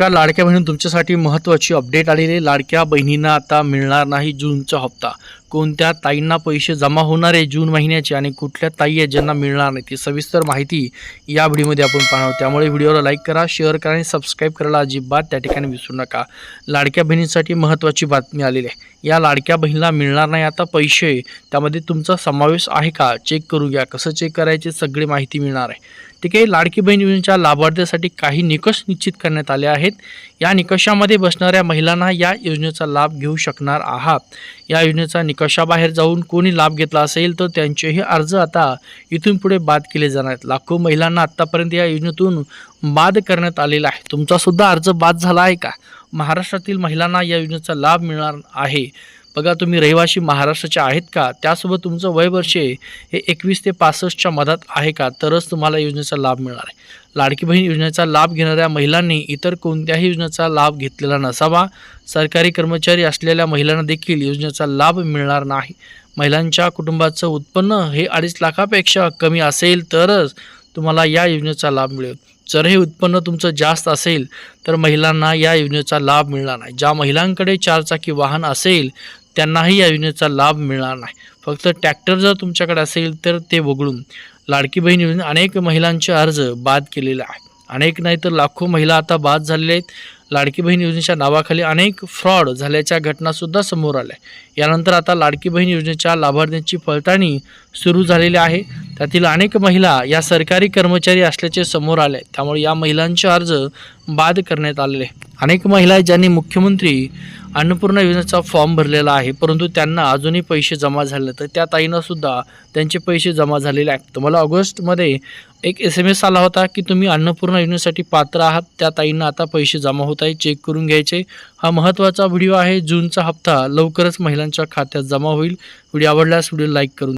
नमस्कार लाडक्या बहिणी तुमच्यासाठी महत्त्वाची अपडेट आलेली लाडक्या बहिणींना आता मिळणार नाही जूनचा हप्ता. कोणत्या ताईंना पैसे जमा होणार आहे जून महिन्याचे आणि कुठल्या ताई आहेत ज्यांना मिळणार नाही ती सविस्तर माहिती या व्हिडिओमध्ये आपण पाहणार त्यामुळे व्हिडिओला लाईक करा शेअर करा आणि सबस्क्राईब करायला अजिबात त्या ठिकाणी विसरू नका. लाडक्या बहिणींसाठी महत्त्वाची बातमी आलेली आहे. या लाडक्या बहिणीला मिळणार नाही आता पैसे. त्यामध्ये तुमचा समावेश आहे का? चेक करू घ्या. कसं चेक करायचे सगळी माहिती मिळणार आहे. ठीक आहे लाडकी बहीण योजनेच्या लाभार्थ्यासाठी काही निकष निश्चित करण्यात आले आहेत. या निकषामध्ये बसणाऱ्या महिलांना या योजनेचा लाभ घेऊ शकणार आहात. या योजनेचा निकषाबाहेर जाऊन कोणी लाभ घेतला असेल तर त्यांचेही अर्ज आता इथून पुढे बाद केले जाणार आहेत. लाखो महिलांना आत्तापर्यंत या योजनेतून बाद करण्यात आलेला आहे. तुमचासुद्धा अर्ज बाद झाला आहे का? महाराष्ट्रातील महिलांना या योजनेचा लाभ मिळणार आहे. बघा तुम्ही रहिवासी महाराष्ट्राचे आहेत का? त्यासोबत तुमचं वय वर्षे हे एकवीस ते पासष्टच्या मधात आहे का? तरच तुम्हाला योजनेचा लाभ मिळणार आहे. लाडकी बहीण योजनेचा लाभ घेणाऱ्या महिलांनी इतर कोणत्याही योजनेचा लाभ घेतलेला नसावा. सरकारी कर्मचारी असलेल्या महिलांना देखील योजनेचा लाभ मिळणार नाही. महिलांच्या कुटुंबाचं उत्पन्न हे अडीच लाखापेक्षा कमी असेल तरच तुम्हाला या योजनेचा लाभ मिळेल. जर हे उत्पन्न तुमचं जास्त असेल तर महिलांना या योजनेचा लाभ मिळणार नाही. ज्या महिलांकडे चारचाकी वाहन असेल त्यांनाही या योजनेचा लाभ मिळणार नाही. फक्त ट्रॅक्टर जर तुमच्याकडे असेल तर ते वगळून लाडकी बहीण योजने अनेक महिलांचे अर्ज बाद केलेले आहे अनेक नाही तर लाखो महिला आता बाद झालेल्या आहेत. लाडकी बहीण योजनेच्या नावाखाली अनेक फ्रॉड झाल्याच्या घटनासुद्धा समोर आल्या. यानंतर आता लाडकी बहीण योजनेच्या लाभार्थ्यांची पडताळणी सुरू झालेली आहे. त्यातील अनेक महिला या सरकारी कर्मचारी असल्याचे समोर आले. त्यामुळे या महिलांचे अर्ज बाद करण्यात आलेले. आहे. अनेक महिला आहेत ज्यांनी मुख्यमंत्री अन्नपूर्णा योजनेचा फॉर्म भरलेला आहे. परंतु त्यांना अजूनही पैसे जमा झाले तर त्या ताईंना सुद्धा त्यांचे पैसे जमा झालेले आहेत. तुम्हाला ऑगस्टमध्ये एक एस एम एस आला होता की तुम्ही अन्नपूर्णा योजनेसाठी पात्र आहात. त्या ताईंना आता पैसे जमा होत आहे चेक करून घ्यायचे. हा महत्त्वाचा व्हिडिओ आहे. जूनचा हप्ता लवकरच महिलांच्या खात्यात जमा होईल. व्हिडिओ आवडल्यास व्हिडिओ लाईक करून